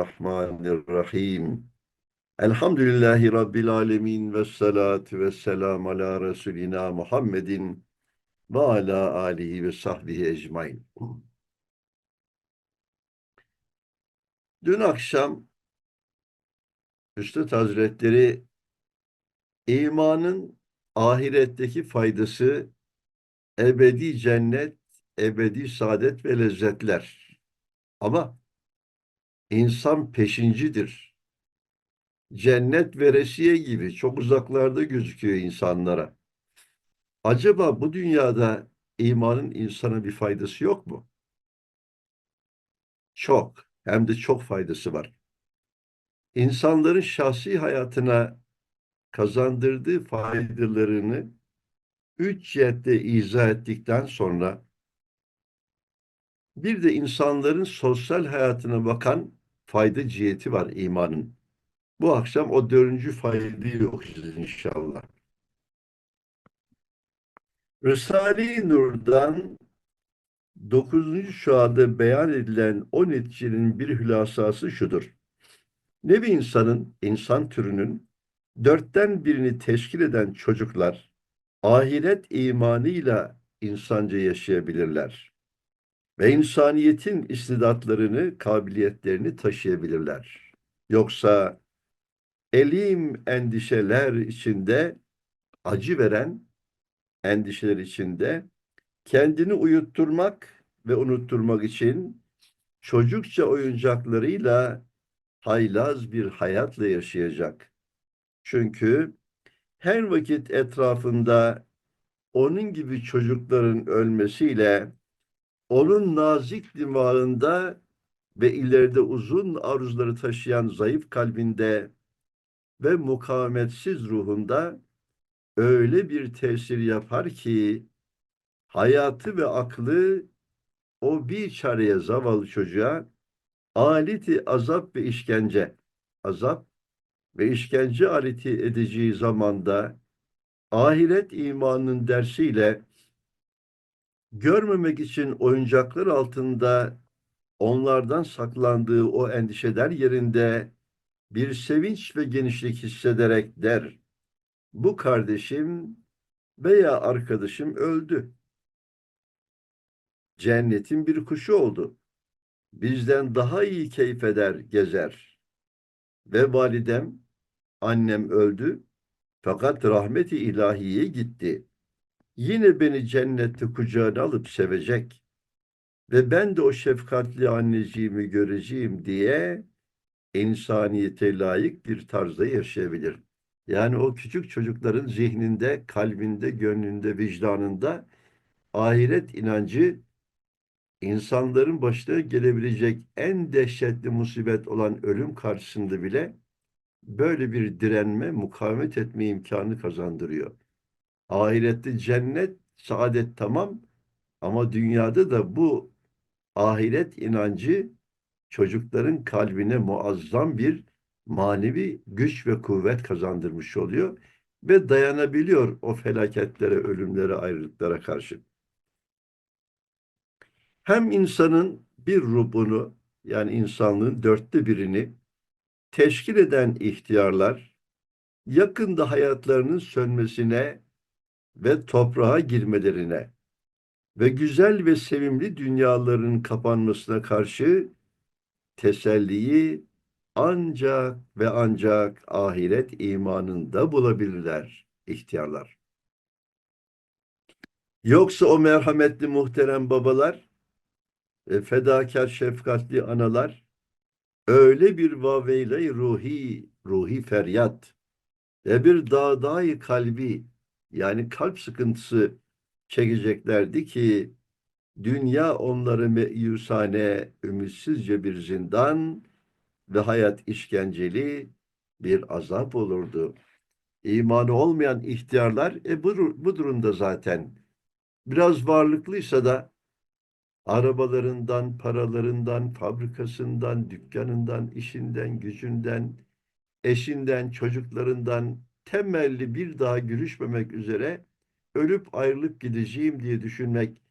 Bismillahirrahmanirrahim. Elhamdülillahi Rabbil alemin ve salatu ve selam ala Resulina Muhammedin ve ala alihi ve sahbihi ecmain. Dün akşam Üstad Hazretleri imanın ahiretteki faydası ebedi cennet, ebedi saadet ve lezzetler. Ama insan peşincidir. Cennet veresiye gibi çok uzaklarda gözüküyor insanlara. Acaba bu dünyada imanın insana bir faydası yok mu? Çok, hem de çok faydası var. İnsanların şahsi hayatına kazandırdığı faydalarını üç cihette izah ettikten sonra bir de insanların sosyal hayatına bakan fayda ciheti var imanın. Bu akşam o dördüncü faydayı okuyacağız inşallah. Risale-i Nur'dan 9. şuada beyan edilen o neticenin bir hülasası şudur. Nevi insanın, insan türünün dörtten birini teşkil eden çocuklar ahiret imanıyla insanca yaşayabilirler ve insaniyetin istidatlarını, kabiliyetlerini taşıyabilirler. Yoksa elim endişeler içinde, acı veren endişeler içinde kendini uyutturmak ve unutturmak için çocukça oyuncaklarıyla haylaz bir hayatla yaşayacak. Çünkü her vakit etrafında onun gibi çocukların ölmesiyle onun nazik dimağında ve ileride uzun arzuları taşıyan zayıf kalbinde ve mukavemetsiz ruhunda öyle bir tesir yapar ki hayatı ve aklı o bir çareye zavallı çocuğa aleti azap ve işkence, azap ve işkence aleti edeceği zamanda ahiret imanının dersiyle görmemek için oyuncaklar altında onlardan saklandığı o endişeler yerinde bir sevinç ve genişlik hissederek der. Bu kardeşim veya arkadaşım öldü. Cennetin bir kuşu oldu. Bizden daha iyi keyif eder, gezer. Ve validem, annem öldü. Fakat rahmeti ilahiye gitti. Yine beni cennette kucağına alıp sevecek. Ve ben de o şefkatli anneciğimi göreceğim diye insaniyete layık bir tarzda yaşayabilir. Yani o küçük çocukların zihninde, kalbinde, gönlünde, vicdanında ahiret inancı insanların başına gelebilecek en dehşetli musibet olan ölüm karşısında bile böyle bir direnme, mukavemet etme imkanı kazandırıyor. Ahirette cennet, saadet tamam ama dünyada da bu ahiret inancı çocukların kalbine muazzam bir manevi güç ve kuvvet kazandırmış oluyor ve dayanabiliyor o felaketlere, ölümlere, ayrılıklara karşı. Hem insanın bir rubunu yani insanlığın dörtte birini teşkil eden ihtiyarlar yakında hayatlarının sönmesine ve toprağa girmelerine ve güzel ve sevimli dünyaların kapanmasına karşı teselliyi ancak ve ancak ahiret imanında bulabilirler ihtiyarlar. Yoksa o merhametli muhterem babalar, fedakar şefkatli analar, öyle bir vaveyle ruhi, ruhi feryat ve bir dağdayı kalbi yani kalp sıkıntısı çekeceklerdi ki dünya onları meyusane, ümitsizce bir zindan ve hayat işkenceli bir azap olurdu. İmanı olmayan ihtiyarlar e bu, bu durumda zaten biraz varlıklıysa da arabalarından, paralarından, fabrikasından, dükkanından, işinden, gücünden, eşinden, çocuklarından temelli bir daha görüşmemek üzere ölüp ayrılıp gideceğim diye düşünmek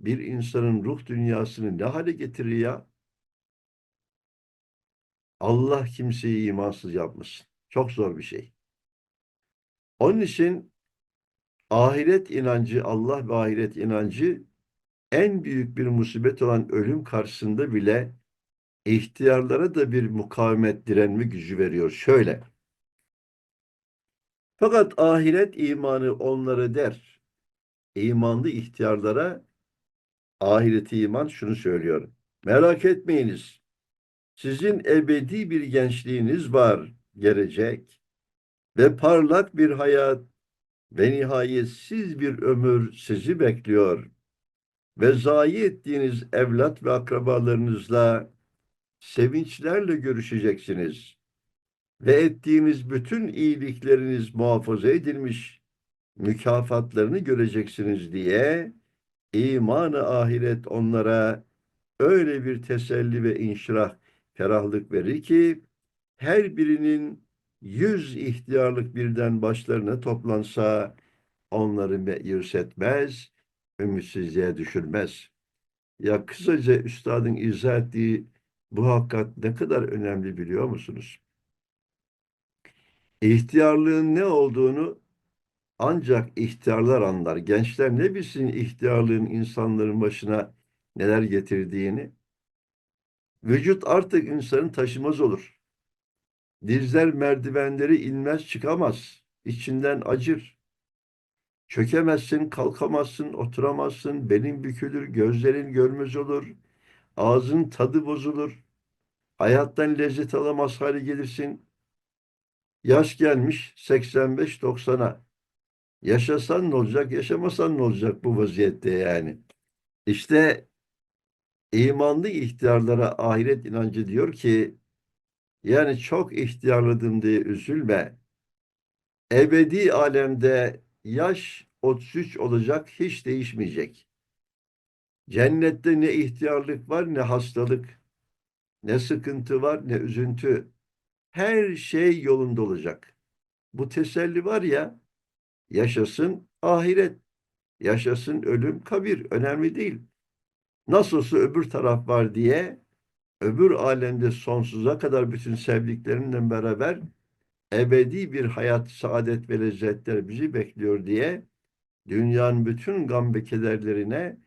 bir insanın ruh dünyasını ne hale getirir ya? Allah kimseyi imansız yapmasın. Çok zor bir şey. Onun için ahiret inancı, Allah ve ahiret inancı en büyük bir musibet olan ölüm karşısında bile ihtiyarlara da bir mukavemet, direnme gücü veriyor. Şöyle. Fakat ahiret imanı onları der. İmanlı ihtiyarlara ahireti iman şunu söylüyor. Merak etmeyiniz. Sizin ebedi bir gençliğiniz var, gelecek ve parlak bir hayat ve nihayetsiz bir ömür sizi bekliyor. Ve zayi ettiğiniz evlat ve akrabalarınızla sevinçlerle görüşeceksiniz. Ve ettiğiniz bütün iyilikleriniz muhafaza edilmiş, mükafatlarını göreceksiniz diye imanı ahiret onlara öyle bir teselli ve inşirah, ferahlık verir ki her birinin yüz ihtiyarlık birden başlarına toplansa onları meyus etmez, ümitsizliğe düşürmez. Ya kısaca üstadın izah ettiği bu hakikat ne kadar önemli biliyor musunuz? İhtiyarlığın ne olduğunu ancak ihtiyarlar anlar. Gençler ne bilsin ihtiyarlığın insanların başına neler getirdiğini. Vücut artık insanın taşımaz olur. Dizler merdivenleri inmez çıkamaz. İçinden acır. Çökemezsin, kalkamazsın, oturamazsın. Belin bükülür, gözlerin görmez olur. Ağzın tadı bozulur. Hayattan lezzet alamaz hale gelirsin. Yaş gelmiş 85-90'a. Yaşasan ne olacak, yaşamasan ne olacak bu vaziyette yani. İşte imanlı ihtiyarlara ahiret inancı diyor ki yani çok ihtiyarladım diye üzülme. Ebedi alemde yaş 33 olacak, hiç değişmeyecek. Cennette ne ihtiyarlık var, ne hastalık, ne sıkıntı var, ne üzüntü. Her şey yolunda olacak. Bu teselli var ya, yaşasın ahiret, yaşasın ölüm, kabir, önemli değil. Nasılsa öbür taraf var diye, öbür alemde sonsuza kadar bütün sevdiklerinden beraber ebedi bir hayat, saadet ve lezzetler bizi bekliyor diye dünyanın bütün gam ve kederlerine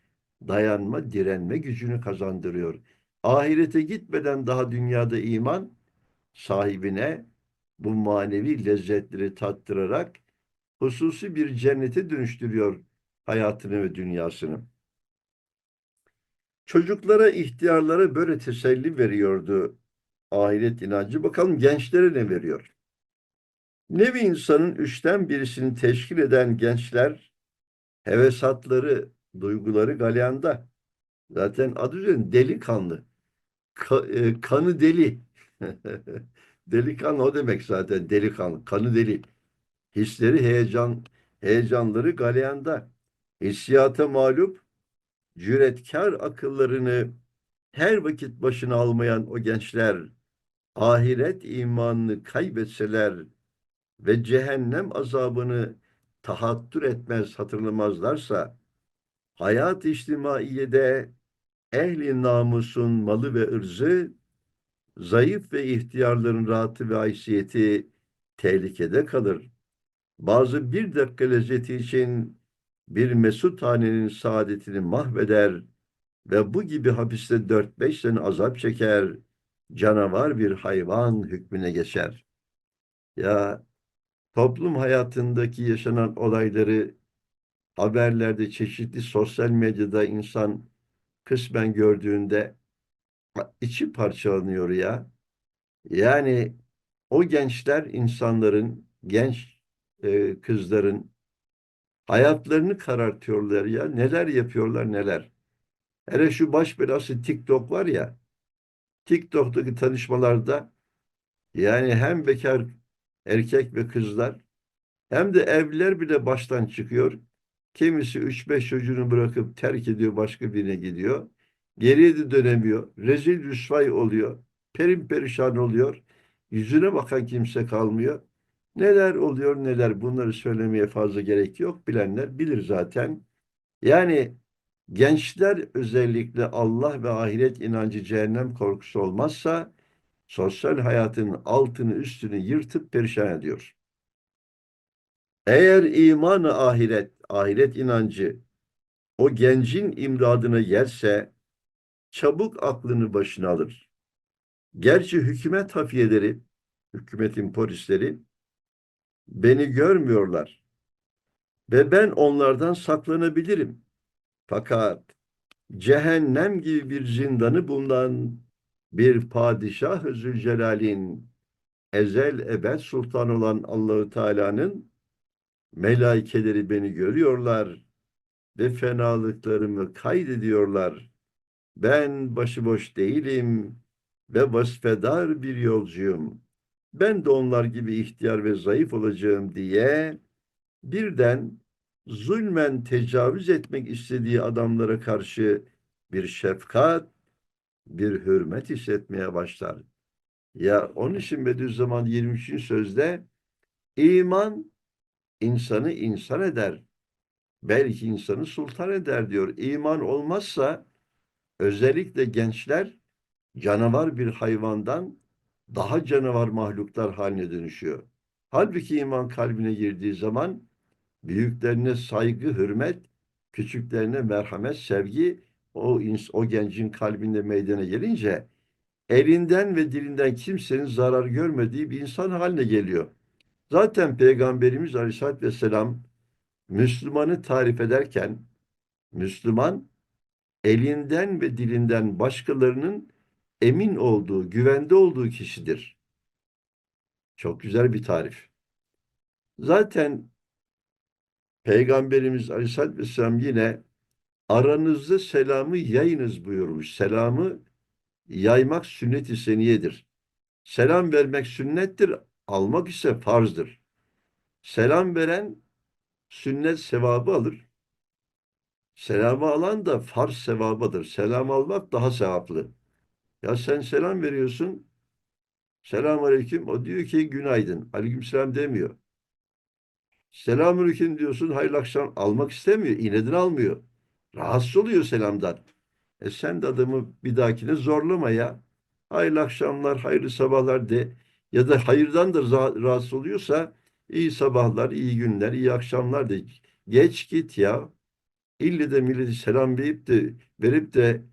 dayanma, direnme gücünü kazandırıyor. Ahirete gitmeden daha dünyada iman sahibine bu manevi lezzetleri tattırarak hususi bir cennete dönüştürüyor hayatını ve dünyasını. Çocuklara, ihtiyarlara böyle teselli veriyordu ahiret inancı. Bakalım gençlere ne veriyor? Nevi insanın üçten birisini teşkil eden gençler hevesatları, duyguları galyanda. Zaten adı üzerinde delikanlı. Ka, e, kanı deli. Delikanlı o demek zaten delikanlı. Kanı deli. Hisleri heyecan, heyecanları galyanda. Hissiyata mağlup, cüretkar akıllarını her vakit başına almayan o gençler ahiret imanını kaybetseler ve cehennem azabını tahattür etmez hatırlamazlarsa hayat içtimaiyede ehli namusun malı ve ırzı zayıf ve ihtiyarların rahatı ve haysiyeti tehlikede kalır. Bazı bir dakika lezzeti için bir mesut hanenin saadetini mahveder ve bu gibi hapiste dört beş sene azap çeker, canavar bir hayvan hükmüne geçer. Ya toplum hayatındaki yaşanan olayları haberlerde çeşitli sosyal medyada insan kısmen gördüğünde içi parçalanıyor ya. Yani o gençler insanların, genç e, kızların hayatlarını karartıyorlar ya. Neler yapıyorlar neler. Hele şu baş belası TikTok var ya. TikTok'taki tanışmalarda yani hem bekar erkek ve kızlar hem de evliler bile baştan çıkıyor. Kimisi 3-5 çocuğunu bırakıp terk ediyor başka birine gidiyor. Geriye de dönemiyor. Rezil rüsvay oluyor. Perim perişan oluyor. Yüzüne bakan kimse kalmıyor. Neler oluyor neler bunları söylemeye fazla gerek yok. Bilenler bilir zaten. Yani gençler özellikle Allah ve ahiret inancı cehennem korkusu olmazsa sosyal hayatın altını üstünü yırtıp perişan ediyor. Eğer imanı ahiret, ahiret inancı o gencin imdadına yerse çabuk aklını başına alır. Gerçi hükümet hafiyeleri, hükümetin polisleri beni görmüyorlar ve ben onlardan saklanabilirim. Fakat cehennem gibi bir zindanı bulunan bir padişah Zülcelal'in ezel ebed sultan olan Allahu Teala'nın melaikeleri beni görüyorlar ve fenalıklarımı kaydediyorlar. Ben başıboş değilim ve vasfedar bir yolcuyum. Ben de onlar gibi ihtiyar ve zayıf olacağım diye birden zulmen tecavüz etmek istediği adamlara karşı bir şefkat, bir hürmet hissetmeye başlar. Ya onun için Bediüzzaman 23. sözde iman insanı insan eder. Belki insanı sultan eder diyor. İman olmazsa özellikle gençler canavar bir hayvandan daha canavar mahluklar haline dönüşüyor. Halbuki iman kalbine girdiği zaman büyüklerine saygı, hürmet, küçüklerine merhamet, sevgi o, o gencin kalbinde meydana gelince elinden ve dilinden kimsenin zarar görmediği bir insan haline geliyor. Zaten Peygamberimiz Aleyhisselatü Vesselam Müslümanı tarif ederken Müslüman elinden ve dilinden başkalarının emin olduğu, güvende olduğu kişidir. Çok güzel bir tarif. Zaten Peygamberimiz Aleyhisselatü Vesselam yine aranızda selamı yayınız buyurmuş. Selamı yaymak sünnet-i seniyedir. Selam vermek sünnettir, almak ise farzdır. Selam veren sünnet sevabı alır. Selamı alan da farz sevabıdır. Selam almak daha sevaplı. Ya sen selam veriyorsun. Selamun aleyküm. O diyor ki günaydın. Aleykümselam demiyor. Selamünaleyküm diyorsun. Hayırlı akşam. Almak istemiyor. İnadını almıyor. Rahatsız oluyor selamdan. E sen de adamı bir dahakine zorlama ya. Hayırlı akşamlar, hayırlı sabahlar de. Ya da hayırdan da rahatsız oluyorsa iyi sabahlar, iyi günler, iyi akşamlar de. Geç git ya. İlle de milleti selam verip de verip de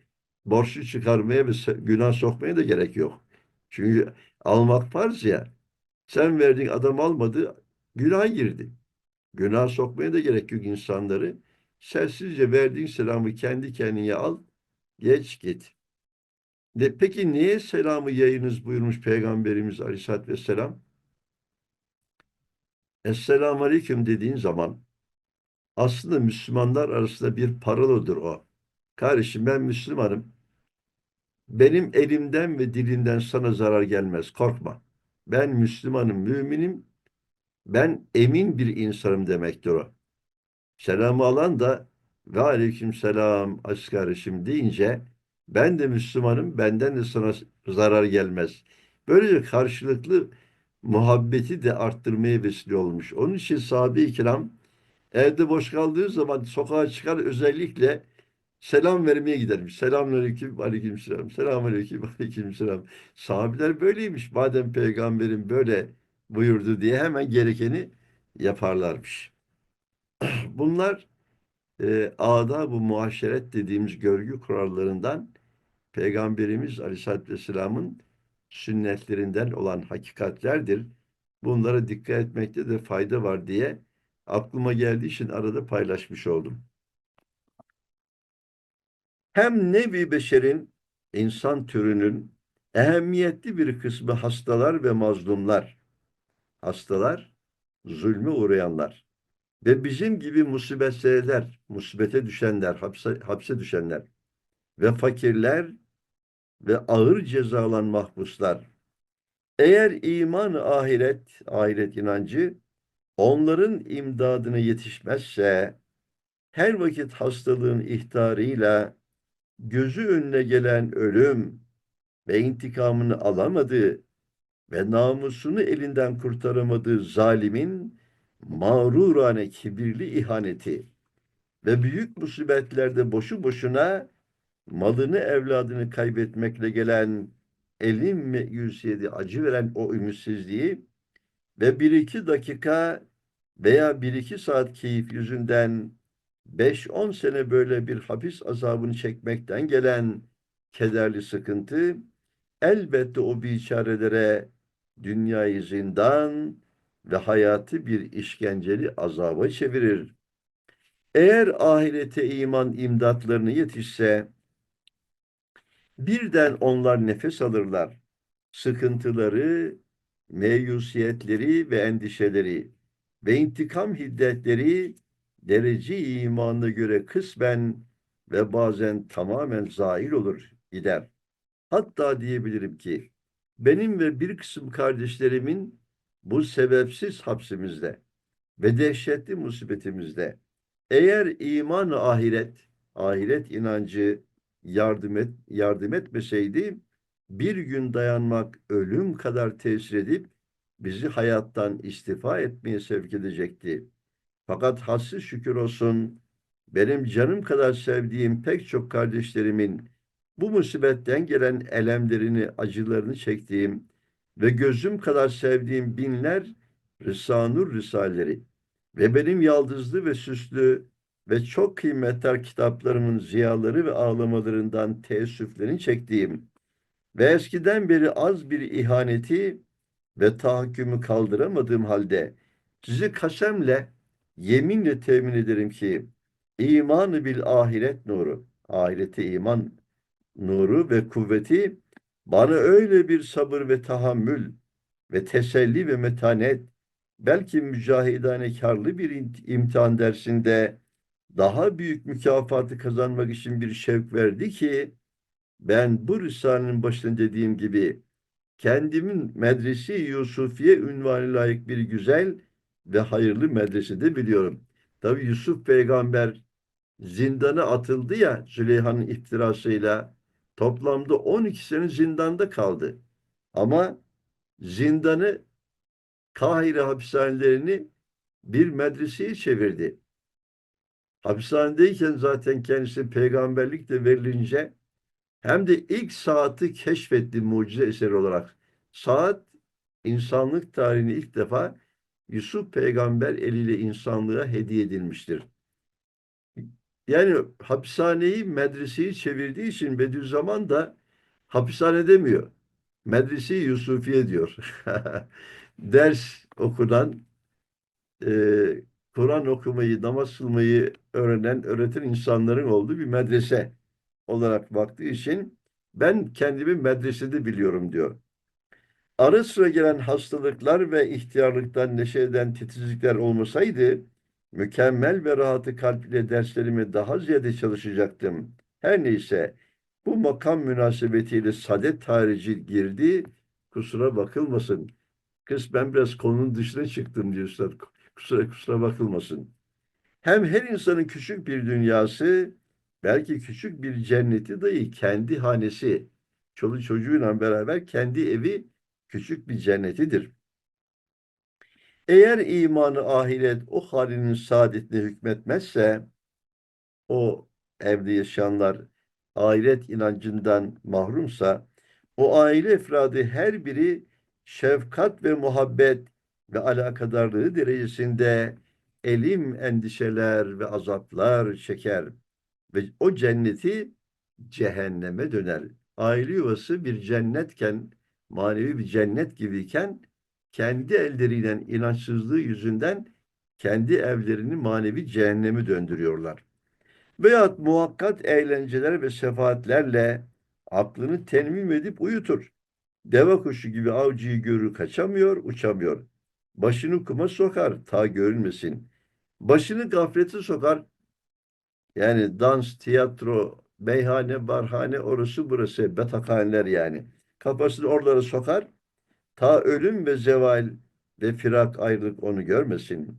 borçlu çıkarmaya ve günah sokmaya da gerek yok. Çünkü almak farz ya. Sen verdin adam almadı, günah girdi. Günah sokmaya da gerek yok insanları. Sessizce verdiğin selamı kendi kendine al, geç git. De, peki niye selamı yayınız buyurmuş Peygamberimiz Aleyhisselatü Vesselam? Esselamu Aleyküm dediğin zaman aslında Müslümanlar arasında bir paralodur o. Kardeşim ben Müslümanım. Benim elimden ve dilimden sana zarar gelmez. Korkma. Ben Müslümanım, müminim. Ben emin bir insanım demektir o. Selamı alan da ve aleyküm selam aşk kardeşim deyince ben de Müslümanım, benden de sana zarar gelmez. Böylece karşılıklı muhabbeti de arttırmaya vesile olmuş. Onun için sahabe-i kiram evde boş kaldığı zaman sokağa çıkar özellikle selam vermeye gidermiş. Selamünaleyküm, aleykümselam. Selamünaleyküm, aleykümselam. Sahabeler böyleymiş. Madem peygamberin böyle buyurdu diye hemen gerekeni yaparlarmış. Bunlar e, adab-ı muaşeret dediğimiz görgü kurallarından Peygamberimiz Aleyhisselatü Vesselam'ın sünnetlerinden olan hakikatlerdir. Bunlara dikkat etmekte de fayda var diye aklıma geldiği için arada paylaşmış oldum. Hem nevi beşerin, insan türünün ehemmiyetli bir kısmı hastalar ve mazlumlar. Hastalar, zulmü uğrayanlar. Ve bizim gibi musibetseler, musibete düşenler, hapse, hapse düşenler ve fakirler ve ağır ceza alan mahpuslar. Eğer iman ahiret, ahiret inancı onların imdadına yetişmezse her vakit hastalığın ihtarıyla gözü önüne gelen ölüm ve intikamını alamadığı ve namusunu elinden kurtaramadığı zalimin mağrurane kibirli ihaneti ve büyük musibetlerde boşu boşuna malını evladını kaybetmekle gelen elim meyusiyeti, acı veren o ümitsizliği ve bir iki dakika veya bir iki saat keyif yüzünden 5-10 sene böyle bir hapis azabını çekmekten gelen kederli sıkıntı elbette o biçarelere dünyayı zindan ve hayatı bir işkenceli azaba çevirir. Eğer ahirete iman imdatlarını yetişse birden onlar nefes alırlar. Sıkıntıları, meyusiyetleri ve endişeleri ve intikam hiddetleri derece imanına göre kısmen ve bazen tamamen zahir olur gider. Hatta diyebilirim ki benim ve bir kısım kardeşlerimin bu sebepsiz hapsimizde ve dehşetli musibetimizde eğer iman ahiret, ahiret inancı yardım et, yardım etmeseydi bir gün dayanmak ölüm kadar tesir edip bizi hayattan istifa etmeye sevk edecekti. Fakat hassiz şükür olsun benim canım kadar sevdiğim pek çok kardeşlerimin bu musibetten gelen elemlerini, acılarını çektiğim ve gözüm kadar sevdiğim binler Rısanur Risalleri ve benim yaldızlı ve süslü ve çok kıymetli kitaplarımın ziyaları ve ağlamalarından teessüflerini çektiğim ve eskiden beri az bir ihaneti ve tahakkümü kaldıramadığım halde sizi kasemle, yeminle temin ederim ki imanı bil ahiret nuru, ahirete iman nuru ve kuvveti bana öyle bir sabır ve tahammül ve teselli ve metanet belki mücahidane karlı bir imtihan dersinde daha büyük mükafatı kazanmak için bir şevk verdi ki ben bu Risale'nin başında dediğim gibi kendimin medresi Yusufiye ünvanı layık bir güzel ve hayırlı medresede biliyorum. Tabi Yusuf peygamber zindana atıldı ya Züleyha'nın iftirasıyla toplamda 12 sene zindanda kaldı. Ama zindanı Kahire hapishanelerini bir medreseye çevirdi. Hapishanedeyken zaten kendisi peygamberlik de verilince hem de ilk saati keşfetti mucize eseri olarak. Saat insanlık tarihini ilk defa Yusuf peygamber eliyle insanlığa hediye edilmiştir. Yani hapishaneyi medreseyi çevirdiği için Bediüzzaman da hapishane demiyor. Medrese Yusufiye diyor. Ders okunan, e, Kur'an okumayı, namaz kılmayı öğrenen, öğreten insanların olduğu bir medrese olarak baktığı için ben kendimi medresede biliyorum diyor. Ara sıra gelen hastalıklar ve ihtiyarlıktan neşe eden titizlikler olmasaydı mükemmel ve rahatı kalp ile derslerimi daha ziyade çalışacaktım. Her neyse bu makam münasebetiyle sadet tarici girdi. Kusura bakılmasın. Kız ben biraz konunun dışına çıktım diyor Üstad. Kusura, kusura bakılmasın. Hem her insanın küçük bir dünyası, belki küçük bir cenneti dahi kendi hanesi, çoluk çocuğuyla beraber kendi evi küçük bir cennetidir. Eğer imanı ahiret o halinin saadetine hükmetmezse, o evde yaşayanlar ahiret inancından mahrumsa, o aile efradı her biri şefkat ve muhabbet ve alakadarlığı derecesinde elim endişeler ve azaplar çeker ve o cenneti cehenneme döner. Aile yuvası bir cennetken, manevi bir cennet gibiyken kendi elleriyle inançsızlığı yüzünden kendi evlerini manevi cehenneme döndürüyorlar. Veyahut muhakkat eğlenceler ve sefaatlerle aklını tenmim edip uyutur. Deve kuşu gibi avcıyı görür kaçamıyor, uçamıyor. Başını kuma sokar, ta görünmesin. Başını gaflete sokar. Yani dans, tiyatro, meyhane, barhane, orası burası, betakhaneler yani. Kafasını oralara sokar. Ta ölüm ve zeval ve firak ayrılık onu görmesin.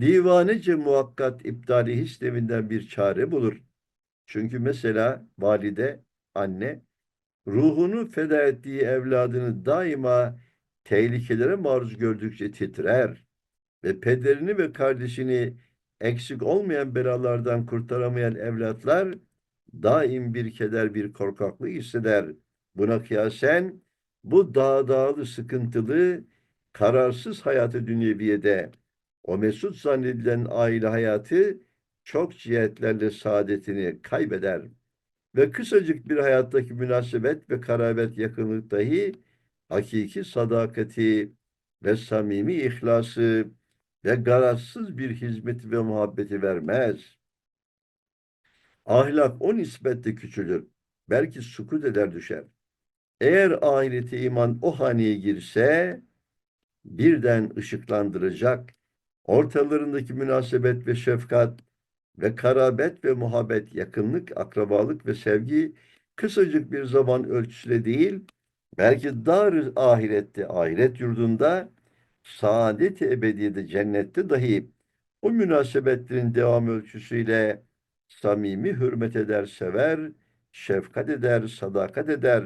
Divanece muhakkat iptali hisleminden bir çare bulur. Çünkü mesela valide, anne ruhunu feda ettiği evladını daima tehlikelere maruz gördükçe titrer ve pederini ve kardeşini eksik olmayan belalardan kurtaramayan evlatlar daim bir keder, bir korkaklık hisseder. Buna kıyasen Bu dağdağlı, sıkıntılı, kararsız hayatı dünyeviyede o mesut zannedilen aile hayatı çok cihetlerle saadetini kaybeder ve kısacık bir hayattaki münasebet ve karabet yakınlık dahi hakiki sadakati ve samimi ihlası ve garazsız bir hizmeti ve muhabbeti vermez. Ahlak o nispetle küçülür. Belki sukut eder düşer. Eğer ahireti iman o haneye girse birden ışıklandıracak. Ortalarındaki münasebet ve şefkat ve karabet ve muhabbet, yakınlık, akrabalık ve sevgi kısacık bir zaman ölçüsüyle değil, belki dar ahirette, ahiret yurdunda, saadet-i ebediyede, cennette dahi o münasebetlerin devam ölçüsüyle samimi hürmet eder, sever, şefkat eder, sadakat eder,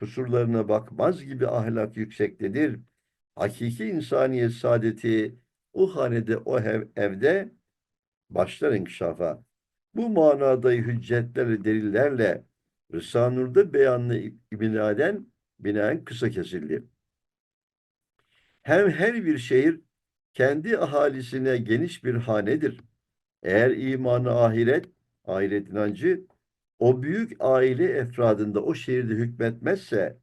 kusurlarına bakmaz gibi ahlak yüksektedir. Hakiki insaniyet saadeti o hanede, o ev, evde başlar inkişafa. Bu manada hüccetlerle, delillerle Rıza Nur'da beyanlı binaden binaen kısa kesildi. Hem her bir şehir kendi ahalisine geniş bir hanedir. Eğer imanı ahiret, ahiret inancı o büyük aile efradında o şehirde hükmetmezse,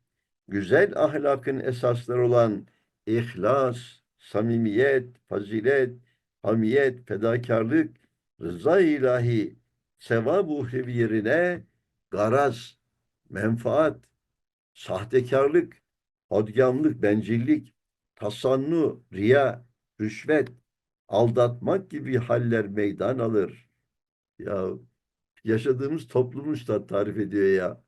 güzel ahlakın esasları olan ihlas, samimiyet, fazilet, hamiyet, fedakarlık, rıza ilahi, sevab-ı uhrevi yerine garaz, menfaat, sahtekarlık, hodgamlık, bencillik, tasannu, riya, rüşvet, aldatmak gibi haller meydan alır. Ya yaşadığımız toplumu üstad tarif ediyor ya.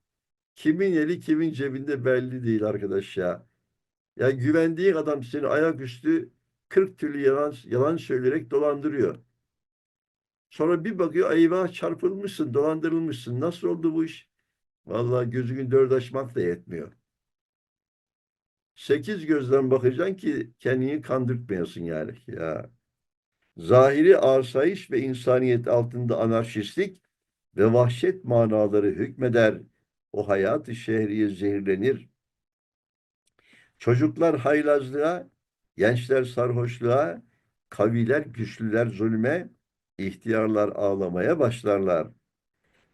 Kimin eli kimin cebinde belli değil arkadaş ya. Ya güvendiğin adam seni ayaküstü 40 türlü yalan, yalan söyleyerek dolandırıyor. Sonra bir bakıyor eyvah çarpılmışsın, dolandırılmışsın. Nasıl oldu bu iş? Vallahi gözünü dört açmak da yetmiyor. Sekiz gözden bakacaksın ki kendini kandırtmayasın yani. Ya. Zahiri asayiş ve insaniyet altında anarşistlik ve vahşet manaları hükmeder. O hayat-ı şehriye zehirlenir. Çocuklar haylazlığa, gençler sarhoşluğa, kaviler güçlüler zulme, ihtiyarlar ağlamaya başlarlar.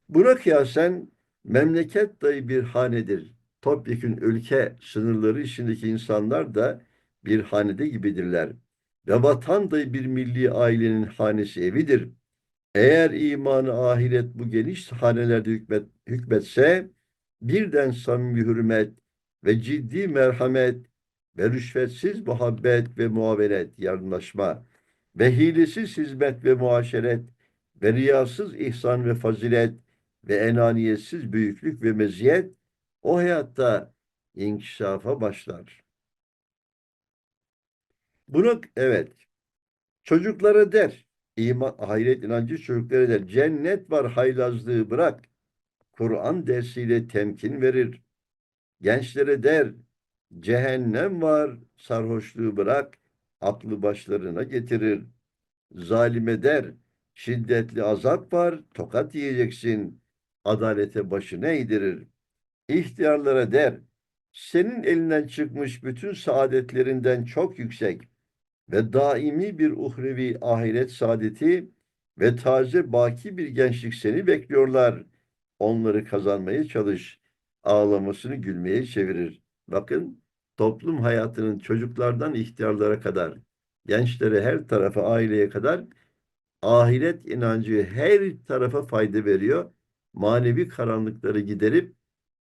Buna kıyasen memleket dahi bir hanedir. Topyekün ülke sınırları içindeki insanlar da bir hanede gibidirler. Ve vatan dahi bir milli ailenin hanesi evidir. Eğer imanı ahiret bu geniş hanelerde hükmet, hükmetse birden samimi hürmet ve ciddi merhamet ve rüşvetsiz muhabbet ve muavenet, yardımlaşma ve hilesiz hizmet ve muaşeret ve riyasız ihsan ve fazilet ve enaniyetsiz büyüklük ve meziyet o hayatta inkişafa başlar. Bunu evet çocuklara der, iman, ahiret inancı çocuklara der, cennet var haylazlığı bırak, Kur'an dersiyle temkin verir. Gençlere der, cehennem var sarhoşluğu bırak, aklı başlarına getirir. Zalime der, şiddetli azap var, tokat yiyeceksin, adalete başını eğdirir. İhtiyarlara der, senin elinden çıkmış bütün saadetlerinden çok yüksek ve daimi bir uhrevi ahiret saadeti ve taze baki bir gençlik seni bekliyorlar. Onları kazanmaya çalış. Ağlamasını gülmeye çevirir. Bakın toplum hayatının çocuklardan ihtiyarlara kadar, gençlere her tarafa, aileye kadar ahiret inancı her tarafa fayda veriyor. Manevi karanlıkları giderip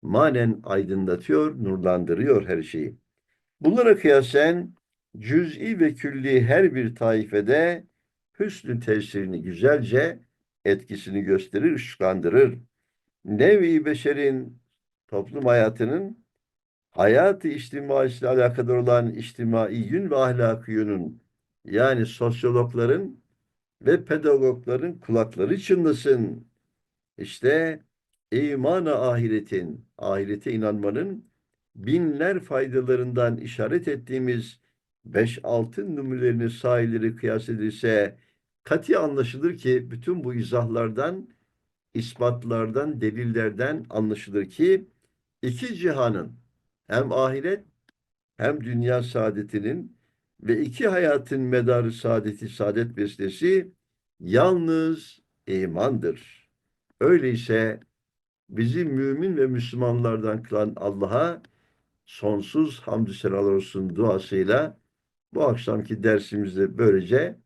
manen aydınlatıyor, nurlandırıyor her şeyi. Bunlara kıyasen cüz'i ve külli her bir taifede hüsnü tesirini güzelce etkisini gösterir, ışıklandırır. Nevi beşerin toplum hayatının hayatı içtimaisiyle alakadar olan içtimai yün ve ahlaki yönün yani sosyologların ve pedagogların kulakları çınlasın. İşte imana ahiretin, ahirete inanmanın binler faydalarından işaret ettiğimiz beş altın numarelerini sahileri kıyas edilse kati anlaşılır ki bütün bu izahlardan, ispatlardan, delillerden anlaşılır ki iki cihanın hem ahiret hem dünya saadetinin ve iki hayatın medarı saadeti saadet vesilesi yalnız imandır. Öyleyse bizi mümin ve Müslümanlardan kılan Allah'a sonsuz hamdü senalar olsun duasıyla bu akşamki dersimizi böylece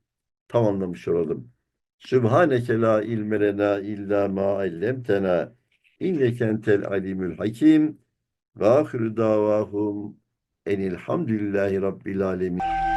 tamamlamış olalım. Sübhaneke la ilme lena illa ma allemtena inneke entel alimul hakim ve ahiru davahum enilhamdülillahi rabbil alemin.